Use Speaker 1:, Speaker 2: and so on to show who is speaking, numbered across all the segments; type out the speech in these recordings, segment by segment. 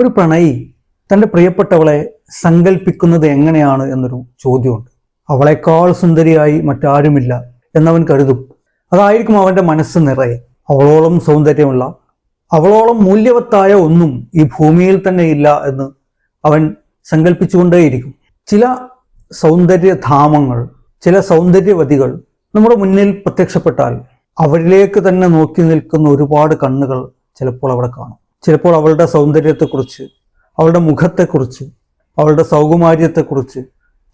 Speaker 1: ഒരു പ്രണയി തന്റെ പ്രിയപ്പെട്ടവളെ സങ്കല്പിക്കുന്നത് എങ്ങനെയാണ് എന്നൊരു ചോദ്യമുണ്ട്. അവളെക്കാൾ സുന്ദരിയായി മറ്റാരുമില്ല എന്നവൻ കരുതും. അതായിരിക്കും അവന്റെ മനസ്സ് നിറയെ. അവളോളം സൗന്ദര്യമുള്ള അവളോളം മൂല്യവത്തായ ഒന്നും ഈ ഭൂമിയിൽ തന്നെ ഇല്ല എന്ന് അവൻ സങ്കല്പിച്ചുകൊണ്ടേയിരിക്കും ചില സൗന്ദര്യധാമങ്ങൾ ചില സൗന്ദര്യവതികൾ നമ്മുടെ മുന്നിൽ പ്രത്യക്ഷപ്പെട്ടാൽ അവരിലേക്ക് തന്നെ നോക്കി നിൽക്കുന്ന ഒരുപാട് കണ്ണുകൾ ചിലപ്പോൾ അവിടെ കാണും. ചിലപ്പോൾ അവളുടെ സൗന്ദര്യത്തെക്കുറിച്ച് അവളുടെ മുഖത്തെക്കുറിച്ച് അവളുടെ സൗകുമാര്യത്തെക്കുറിച്ച്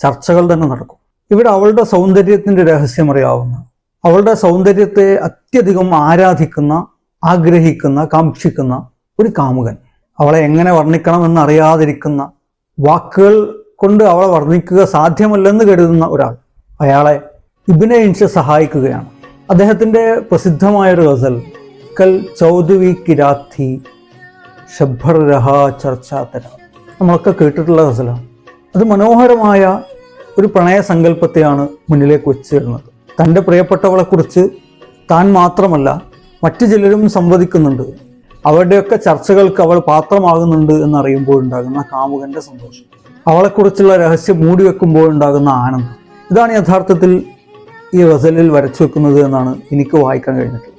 Speaker 1: ചർച്ചകൾ തന്നെ നടക്കും. ഇവിടെ അവളുടെ സൗന്ദര്യത്തിന്റെ രഹസ്യം അറിയാവുന്ന അവളുടെ സൗന്ദര്യത്തെ അത്യധികം ആരാധിക്കുന്ന ആഗ്രഹിക്കുന്ന കാക്ഷിക്കുന്ന ഒരു കാമുകൻ. അവളെ എങ്ങനെ വർണിക്കണമെന്ന് അറിയാതിരിക്കുന്ന വാക്കുകൾ കൊണ്ട് അവളെ വർണിക്കുക സാധ്യമല്ലെന്ന് കരുതുന്ന ഒരാൾ. അയാളെ ഇബിനെ ഇൻഷ സഹായിക്കുകയാണ്. അദ്ദേഹത്തിന്റെ പ്രസിദ്ധമായൊരു ഗസൽ കൽ ചൗദവി കിരാത്തി ഷബ്ബർ രഹ ചർച്ചാത്തര നമ്മളൊക്കെ കേട്ടിട്ടുള്ള ഗസലാണ് അത് മനോഹരമായ ഒരു പ്രണയ സങ്കല്പത്തെയാണ് മുന്നിലേക്ക് വെച്ച് തരുന്നത് തന്റെ പ്രിയപ്പെട്ടവളെക്കുറിച്ച് താൻ മാത്രമല്ല മറ്റു ചിലരും സംവദിക്കുന്നുണ്ട്. അവരുടെയൊക്കെ ചർച്ചകൾക്ക് അവൾ പാത്രമാകുന്നുണ്ട് എന്നറിയുമ്പോൾ ഉണ്ടാകുന്ന കാമുകന്റെ സന്തോഷം. അവളെക്കുറിച്ചുള്ള രഹസ്യം മൂടി വെക്കുമ്പോൾ ഉണ്ടാകുന്ന ആനന്ദം. ഇതാണ് യഥാർത്ഥത്തിൽ ഈ ഗസലിൽ വരച്ചു വെക്കുന്നത് എന്നാണ് എനിക്ക് വായിക്കാൻ കഴിഞ്ഞിട്ടുള്ളത്.